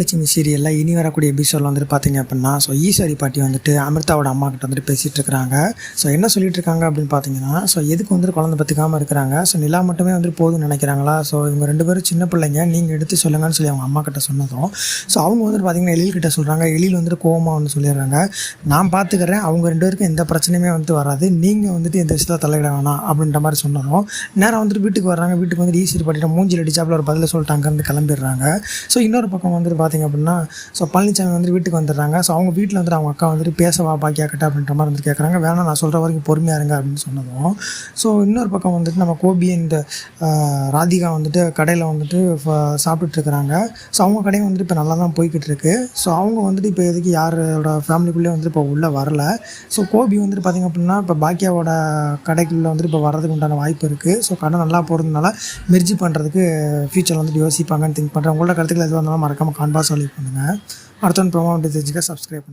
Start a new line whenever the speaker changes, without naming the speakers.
லட்சுமி சீரியலில் இனி வரக்கூடிய எபிசோடில் வந்துட்டு பார்த்தீங்க அப்படின்னா ஸோ ஈஸ்வரி பாட்டி வந்துட்டு அமிர்தாவோட அம்மா கிட்ட வந்துட்டு பேசிகிட்டு இருக்காங்க. ஸோ என்ன சொல்லிட்டு இருக்காங்க அப்படின்னு பார்த்தீங்கன்னா ஸோ எதுக்கு வந்துட்டு குழந்தை பற்றிக்காமல் இருக்கிறாங்க? ஸோ நிலா மட்டுமே வந்துட்டு போதும்னு நினைக்கிறாங்களா? ஸோ இவங்க ரெண்டு பேரும் சின்ன பிள்ளைங்க நீங்கள் எடுத்து சொல்லுங்கன்னு சொல்லி அவங்க அம்மா கிட்ட சொன்னதும் ஸோ அவங்க வந்துட்டு பார்த்தீங்கன்னா எழில் கிட்ட சொல்கிறாங்க எழில் வந்துட்டு கோவமாக வந்து சொல்லிடுறாங்க. நான் பார்த்துக்கிறேன் அவங்க ரெண்டு பேருக்கும் எந்த பிரச்சனையுமே வந்துட்டு வராது. நீங்கள் வந்துட்டு இந்த விஷயத்தில் தலையிட வேணாம் அப்படின்ற மாதிரி சொன்னதும் நேரம் வந்துட்டு வீட்டுக்கு வர்றாங்க. வீட்டுக்கு வந்து ஈஸ்வரி பாட்டிட்ட மூஞ்சில் அடிச்சாப்பில் ஒரு பதில் சொல்லிட்டு அங்கேருந்து கிளம்பிடுறாங்க. ஸோ இன்னொரு பக்கம் வந்துட்டு பார்த்தீங்க அப்படின்னா ஸோ பழனிசாமி வந்துட்டு வீட்டுக்கு வந்துடுறாங்க. ஸோ அவங்க வீட்டில் வந்துட்டு அவங்க அக்கா வந்துட்டு பேசவா பாக்கியா கட்ட அப்படின்ற மாதிரி வந்துட்டு கேட்குறாங்க வேணாம் நான் சொல்கிற வரைக்கும் பொறுமையாக இருங்க அப்படின்னு சொன்னதும். ஸோ இன்னொரு பக்கம் வந்துட்டு நம்ம கோபி இந்த ராதிகா வந்துட்டு கடையில் வந்துட்டு ஃப- சாப்பிட்டுட்டு இருக்கிறாங்க. ஸோ அவங்க கடையும் வந்துட்டு இப்போ நல்லா தான் போய்கிட்டு இருக்கு. ஸோ அவங்க வந்துட்டு இப்போ எதுக்கு யாரோட ஃபேமிலிக்குள்ளே வந்துட்டு இப்போ உள்ளே வரல. ஸோ கோபி வந்துட்டு பார்த்திங்க அப்படின்னா இப்போ பாக்கியாவோட கடைக்குள்ளே வந்துட்டு இப்போ வர்றதுக்கு உண்டான வாய்ப்பு இருக்குது ஸோ கடை நல்லா போகிறதுனால மெர்ஜி பண்ணுறதுக்கு ஃபியூச்சர் வந்துட்டு யோசிப்பாங்கன்னு திங்க் பண்ணுறேன் உங்களோட கருத்துக்கள் எதுவாக இருந்தாலும் மறக்காமல் கண்டிப்பாக சொல்லி பண்ணுங்கள் அடுத்த ப்ரோமோ அப்படி தெரிஞ்சுக்க சப்ஸ்கிரைப்